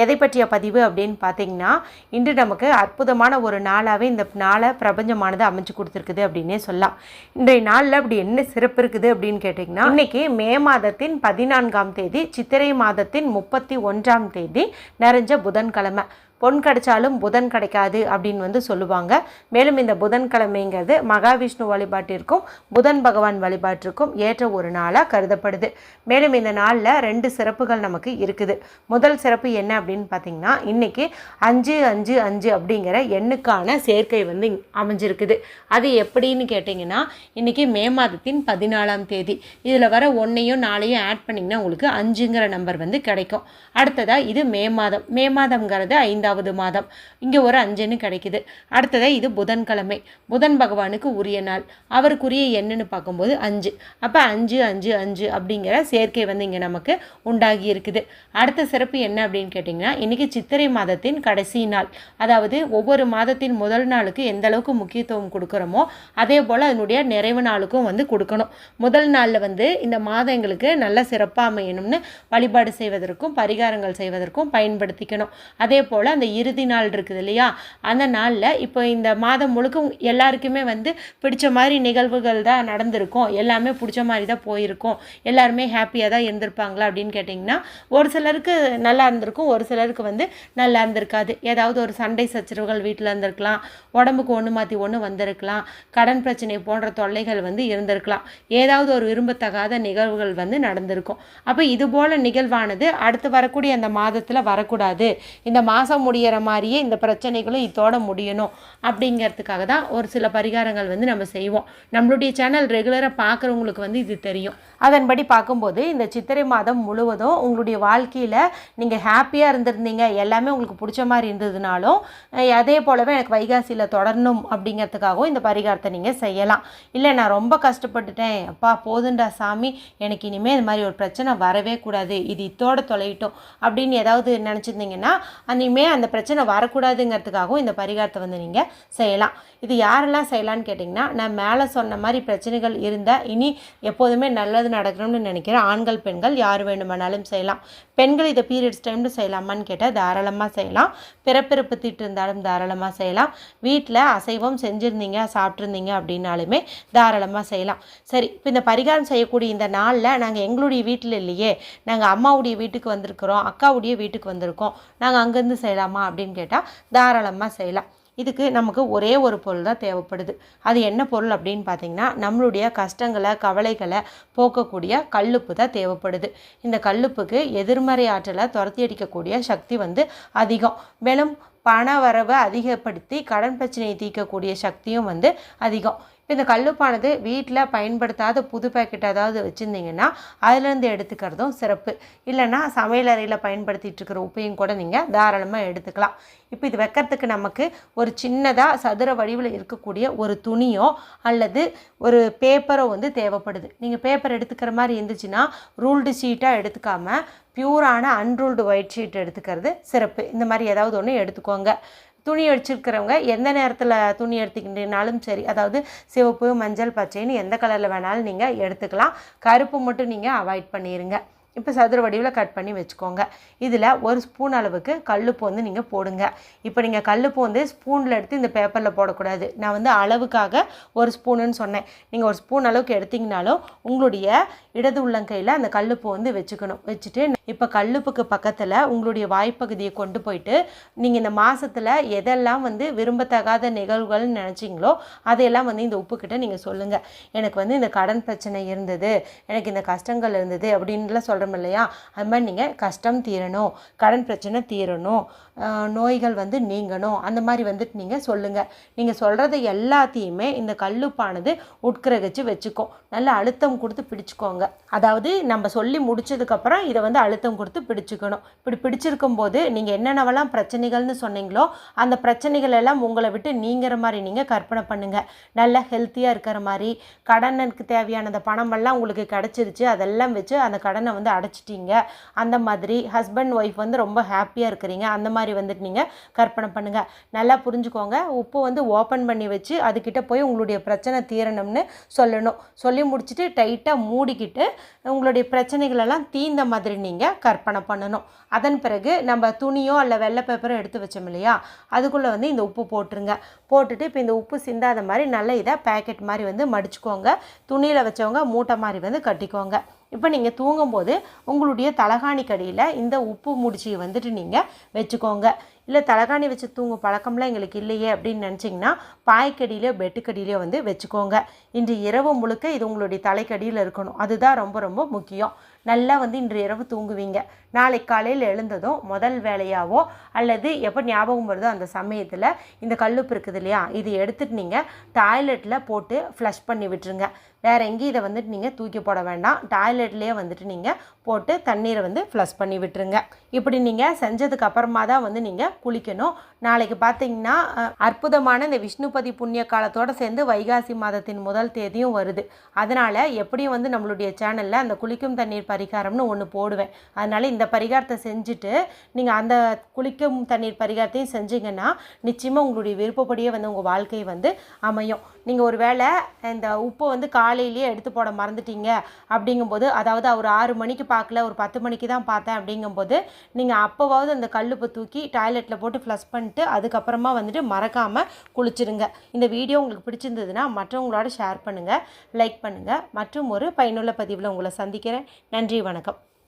எதை பற்றிய பதிவு அப்படின்னு பார்த்தீங்கன்னா இன்று நமக்கு அற்புதமான ஒரு நாளாகவே இந்த நாளை பிரபஞ்சமானது அமைச்சு கொடுத்துருக்குது அப்படின்னே சொல்லலாம். இன்றைய நாளில் அப்படி என்ன சிறப்பு இருக்குது அப்படின்னு கேட்டிங்கன்னா இன்றைக்கி மே மாதத்தின் பதினான்காம் தேதி சித்திரை மாதத்தின் முப்பத்தி ஒன்றாம் தேதி நிறைஞ்ச புதன்கிழமை. பொன் கிடைச்சாலும் புதன் கிடைக்காது அப்படின்னு வந்து சொல்லுவாங்க. மேலும் இந்த புதன்கிழமைங்கிறது மகாவிஷ்ணு வழிபாட்டிற்கும் புதன் பகவான் வழிபாட்டிற்கும் ஏற்ற ஒரு நாளாக கருதப்படுது. மேலும் இந்த நாளில் ரெண்டு சிறப்புகள் நமக்கு இருக்குது. முதல் சிறப்பு என்ன அப்படின்னு பார்த்தீங்கன்னா இன்றைக்கி அஞ்சு அஞ்சு அஞ்சு அப்படிங்கிற எண்ணுக்கான சேர்க்கை வந்து அமைஞ்சிருக்குது. அது எப்படின்னு கேட்டிங்கன்னா இன்றைக்கி மே மாதத்தின் பதினாலாம் தேதி. இதில் வர ஒன்றையும் நாளையும் ஆட் பண்ணிங்கன்னா உங்களுக்கு அஞ்சுங்கிற நம்பர் வந்து கிடைக்கும். அடுத்ததாக இது மே மாதம். மே மாதம்ங்கிறது ஐந்தாவது மாதம். இங்கே ஒரு அஞ்சுன்னு கிடைக்குது. அடுத்ததாக இது புதன்கிழமை. புதன் பகவானுக்கு உரிய நாள். அவருக்குரிய எண்ணுன்னு பார்க்கும்போது அஞ்சு. அப்போ அஞ்சு அஞ்சு அஞ்சு அப்படிங்கிற சேர்க்கை வந்து இங்கே நமக்கு உண்டாகி இருக்குது. அடுத்த சிறப்பு என்ன அப்படின்னு கேட்டிங்கன்னா இன்றைக்கி சித்திரை மாதத்தின் கடைசி நாள். அதாவது ஒவ்வொரு மாதத்தின் முதல் நாளுக்கு எந்த அளவுக்கு முக்கியத்துவம் கொடுக்குறோமோ அதே போல் அதனுடைய நிறைவு நாளுக்கும் வந்து கொடுக்கணும். முதல் நாளில் வந்து இந்த மாதம் எங்களுக்கு நல்ல சிறப்பாக அமையணும்னு வழிபாடு செய்வதற்கும் பரிகாரங்கள் செய்வதற்கும் பயன்படுத்திக்கணும். அதே போல் அந்த இறுதி நாள் இருக்குது இல்லையா? அந்த நாளில் இப்போ இந்த மாதம் முழுக்க எல்லாருக்குமே வந்து பிடிச்ச மாதிரி நிகழ்வுகள் தான் நடந்திருக்கும். எல்லாமே பிடிச்ச மாதிரி தான் போயிருக்கும். எல்லாருமே ஹாப்பியாக தான் இருந்திருப்பாங்களா அப்படின்னு கேட்டிங்கன்னா ஒரு சிலருக்கு நல்லா இருந்திருக்கும் ஒரு சிலருக்கு வந்து நல்லா இருந்திருக்காது. ஏதாவது ஒரு சண்டை சச்சரவுகள் வீட்டில் இருந்திருக்கலாம் உடம்புக்கு ஒன்று மாற்றி ஒன்று வந்திருக்கலாம் கடன் பிரச்சனை போன்ற தொல்லைகள் வந்து இருந்திருக்கலாம். ஏதாவது ஒரு விரும்பத்தகாத நிகழ்வுகள் வந்து நடந்திருக்கும். அப்போ இது போல நிகழ்வானது அடுத்து வரக்கூடிய அந்த மாதத்தில் வரக்கூடாது. இந்த மாதம் முடிகிற மாதிரியே இந்த பிரச்சனைகளும் இதோட முடியணும் அப்படிங்கிறதுக்காக தான் ஒரு சில பரிகாரங்கள் வந்து நம்ம செய்வோம். நம்மளுடைய சேனல் ரெகுலராக பார்க்குறவங்களுக்கு வந்து இது தெரியும். அதன்படி பார்க்கும்போது இந்த சித்திரை மாதம் முழுவதும் உங்களுடைய வாழ்க்கையில் நீங்கள் ஹாப்பியாக இருந்திருந்தீங்க எல்லாமே உங்களுக்கு பிடிச்ச மாதிரி இருந்ததுனாலும் அதே போலவே எனக்கு வைகாசியில் தொடரணும் அப்படிங்கிறதுக்காகவும் இந்த பரிகாரத்தை நீங்கள் செய்யலாம். இல்லை நான் ரொம்ப கஷ்டப்பட்டுட்டேன். அப்பா போதுண்டா சாமி எனக்கு இனிமேல் இந்த மாதிரி ஒரு பிரச்சனை வரவே கூடாது. இது இத்தோட தொலையிட்டோம் அப்படின்னு ஏதாவது நினச்சிருந்தீங்கன்னா இனிமே அந்த பிரச்சனை வரக்கூடாதுங்கிறதுக்காகவும் இந்த பரிகாரத்தை வந்து நீங்கள் செய்யலாம். இது யாரெல்லாம் செய்யலாம்னு கேட்டிங்கன்னா நான் மேலே சொன்ன மாதிரி பிரச்சனைகள் இருந்தால் இனி எப்போதுமே நல்லது நடக்கணும்னு நினைக்கிற ஆண்கள் பெண்கள் யார் வேண்டுமானாலும் செய்யலாம். பெண்கள் இதை பீரியட்ஸ் டைம்னு செய்யலாமான்னு கேட்டால் தாராளமாக செய்யலாம். பிறப்பிறப்பு திட்டு இருந்தாலும் தாராளமாக செய்யலாம். வீட்டில் அசைவம் செஞ்சுருந்தீங்க சாப்பிட்ருந்தீங்க அப்படின்னாலுமே தாராளமாக செய்யலாம். சரி இப்போ இந்த பரிகாரம் செய்யக்கூடிய இந்த நாளில் நாங்கள் எங்களுடைய வீட்டில் இல்லையே நாங்கள் அம்மாவுடைய வீட்டுக்கு வந்திருக்கிறோம் அக்காவுடைய வீட்டுக்கு வந்திருக்கோம். நாங்கள் அங்கேருந்து செய்யலாம். அப்படின்னு கேட்டால் தாராளமாக செய்யலாம். இதுக்கு நமக்கு ஒரே ஒரு பொருள் தான் தேவைப்படுது. அது என்ன பொருள் அப்படின்னு பார்த்தீங்கன்னா நம்மளுடைய கஷ்டங்களை கவலைகளை போக்கக்கூடிய கல்லுப்பு தான் தேவைப்படுது. இந்த கல்லுப்புக்கு எதிர்மறை ஆற்றலை துரத்தி அடிக்கக்கூடிய சக்தி வந்து அதிகம். மேலும் பண வரவை அதிகப்படுத்தி கடன் பிரச்சனையை தீர்க்கக்கூடிய சக்தியும் வந்து அதிகம். இந்த கல்லுப்பானது வீட்டில் பயன்படுத்தாத புது பேக்கெட் ஏதாவது வச்சுருந்தீங்கன்னா அதுலேருந்து எடுத்துக்கிறதும் சிறப்பு. இல்லைன்னா சமையலறையில் பயன்படுத்திட்டு இருக்கிற உப்பையும் கூட நீங்கள் தாராளமாக எடுத்துக்கலாம். இப்போ இது வைக்கிறதுக்கு நமக்கு ஒரு சின்னதாக சதுர வடிவில் இருக்கக்கூடிய ஒரு துணியோ அல்லது ஒரு பேப்பரோ வந்து தேவைப்படுது. நீங்கள் பேப்பர் எடுத்துக்கிற மாதிரி இருந்துச்சுன்னா ரூல்டு ஷீட்டாக எடுத்துக்காமல் பியூரான அன்ரூல்டு ஒயிட் ஷீட் எடுத்துக்கிறது சிறப்பு. இந்த மாதிரி ஏதாவது ஒன்று எடுத்துக்கோங்க. துணி அடிச்சிருக்கிறவங்க எந்த நேரத்தில் துணி எடுத்துக்கிட்டீங்கனாலும் சரி அதாவது சிவப்பு மஞ்சள் பச்சைன்னு எந்த கலரில் வேணாலும் நீங்கள் எடுத்துக்கலாம். கருப்பு மட்டும் நீங்கள் அவாய்ட் பண்ணிடுங்க இப்போ சதுர வடிவில் கட் பண்ணி வச்சுக்கோங்க. இதில் ஒரு ஸ்பூன் அளவுக்கு கல்லுப்பு வந்து நீங்கள் போடுங்க. இப்போ நீங்கள் கல்லுப்பு வந்து ஸ்பூனில் எடுத்து இந்த பேப்பரில் போடக்கூடாது. நான் வந்து அளவுக்காக ஒரு ஸ்பூனுன்னு சொன்னேன். நீங்கள் ஒரு ஸ்பூன் அளவுக்கு எடுத்திங்கனாலும் உங்களுடைய இடது உள்ளங்கையில் அந்த கல்லுப்பு வந்து வச்சுக்கணும். வச்சுட்டு இப்போ கல்லுப்புக்கு பக்கத்தில் உங்களுடைய வாய்ப்பகுதியை கொண்டு போயிட்டு நீங்கள் இந்த மாதத்தில் எதெல்லாம் வந்து விரும்பத்தகாத நிகழ்வுகள்னு நினச்சிங்களோ அதையெல்லாம் வந்து இந்த உப்புக்கிட்ட நீங்கள் சொல்லுங்கள் எனக்கு வந்து இந்த கடன் பிரச்சனை இருந்தது எனக்கு இந்த கஷ்டங்கள் இருந்தது அப்படின்லாம் சொல்கிறோம் இல்லையா? அது மாதிரி நீங்கள் கஷ்டம் தீரணும் கடன் பிரச்சனை தீரணும் நோய்கள் வந்து நீங்கணும் அந்த மாதிரி வந்துட்டு நீங்கள் சொல்லுங்கள் நீங்கள் சொல்கிறத எல்லாத்தையுமே இந்த கல்லுப்பானது உட்கிரகிச்சு வச்சுக்கும். நல்ல அழுத்தம் கொடுத்து பிடிச்சிக்கோங்க. அதாவது நம்ம சொல்லி முடிச்சதுக்கப்புறம் இதை வந்து அழுத்தம் கொடுத்து பிடிச்சிக்கணும். இப்படி பிடிச்சிருக்கும் போது நீங்கள் என்னென்னவெல்லாம் பிரச்சனைகள்னு சொன்னீங்களோ அந்த பிரச்சனைகள் எல்லாம் உங்களை விட்டு நீங்கிற மாதிரி நீங்கள் கற்பனை பண்ணுங்கள் நல்லா ஹெல்த்தியாக இருக்கிற மாதிரி கடனுக்கு தேவையான அந்த பணமெல்லாம் உங்களுக்கு கிடச்சிருச்சு அதெல்லாம் வச்சு அந்த கடனை வந்து அடைச்சிட்டீங்க. அந்த மாதிரி ஹஸ்பண்ட் ஒய்ஃப் வந்து ரொம்ப ஹாப்பியாக இருக்கிறீங்க. அந்த மாதிரி வந்துட்டு நீங்கள் கற்பனை பண்ணுங்கள் நல்லா புரிஞ்சுக்கோங்க. உப்பு வந்து ஓப்பன் பண்ணி வச்சு அதுக்கிட்ட போய் உங்களுடைய பிரச்சனை தீரணும்னு சொல்லணும். சொல்லி முடிச்சுட்டு டைட்டாக மூடிக்கிட்டு உங்களுடைய பிரச்சனைகளெல்லாம் தீர்ந்த மாதிரி நீங்கள் கற்பனை பண்ணணும். அதன் பிறகு நம்ம துணியோ அல்ல வெள்ளை பேப்பரோ எடுத்து வச்சோம் இல்லையா? அதுக்குள்ளே வந்து இந்த உப்பு போட்டுருங்க. போட்டுட்டு இப்போ இந்த உப்பு சிந்தாத மாதிரி நல்ல இதை பேக்கெட் மாதிரி வந்து மடிச்சுக்கோங்க. துணியில் வச்சவங்க மூட்டை மாதிரி வந்து கட்டிக்கோங்க. இப்போ நீங்கள் தூங்கும்போது உங்களுடைய தலகாணி கடியில் இந்த உப்பு முடிச்சியை வந்துட்டு நீங்கள் வச்சுக்கோங்க. இல்லை தலகாணி வச்சு தூங்கும் பழக்கம்லாம் எங்களுக்கு இல்லையே அப்படின்னு நினச்சிங்கன்னா பாய்க்கடியிலையோ பெட்டுக்கடியிலையோ வந்து வச்சுக்கோங்க. இன்று இரவு முழுக்க இது உங்களுடைய தலைக்கடியில் இருக்கணும். அதுதான் ரொம்ப ரொம்ப முக்கியம். நல்லா வந்து இன்று இரவு தூங்குவீங்க. நாளை காலையில் எழுந்ததும் முதல் வேலையாவோ அல்லது எப்போ ஞாபகம் வருதோ அந்த சமயத்தில் இந்த கல்லுப்பு இருக்குது இல்லையா இது எடுத்துகிட்டு நீங்கள் டாய்லெட்டில் போட்டு ஃப்ளஷ் பண்ணி விட்டுருங்க. வேறு எங்கேயும் இதை வந்துட்டு நீங்கள் தூக்கி போட வேண்டாம். டாய்லெட்லேயே வந்துட்டு நீங்கள் போட்டு தண்ணீரை வந்து ஃப்ளஷ் பண்ணி விட்டுருங்க. இப்படி நீங்கள் செஞ்சதுக்கு அப்புறமா தான் வந்து நீங்கள் குளிக்கணும். நாளைக்கு பார்த்தீங்கன்னா அற்புதமான இந்த விஷ்ணுபதி புண்ணிய காலத்தோடு சேர்ந்து வைகாசி மாதத்தின் முதல் தேதியும் வருது. அதனால் எப்படியும் வந்து நம்மளுடைய சேனலில் அந்த குளிக்கும் தண்ணீர் பரிகாரம்னு ஒன்று போடுவேன். அதனால் இந்த பரிகாரத்தை செஞ்சுட்டு நீங்கள் அந்த குளிக்கும் தண்ணீர் பரிகாரத்தையும் செஞ்சீங்கன்னா நிச்சயமாக உங்களுடைய விருப்பப்படியே வந்து உங்கள் வாழ்க்கை வந்து அமையும். நீங்கள் ஒரு வேளை இந்த உப்பை வந்து காலையிலேயே எடுத்து போட மறந்துட்டீங்க அப்படிங்கும்போது அதாவது ஒரு ஆறு மணிக்கு பார்க்கல ஒரு பத்து மணிக்கு தான் பார்த்தேன் அப்படிங்கும்போது நீங்கள் அப்போவாவது அந்த கல்லுப்பை தூக்கி டாய்லெட்டில் போட்டு ஃப்ளஷ் பண்ணிட்டு அதுக்கப்புறமா வந்துட்டு மறக்காமல் குளிச்சிருங்க. இந்த வீடியோ உங்களுக்கு பிடிச்சிருந்ததுன்னா மற்றவங்களோட ஷேர் பண்ணுங்கள் லைக் பண்ணுங்கள் மற்றும் ஒரு பயனுள்ள பதிவில் உங்களை சந்திக்கிறேன். நன்றி வணக்கம்.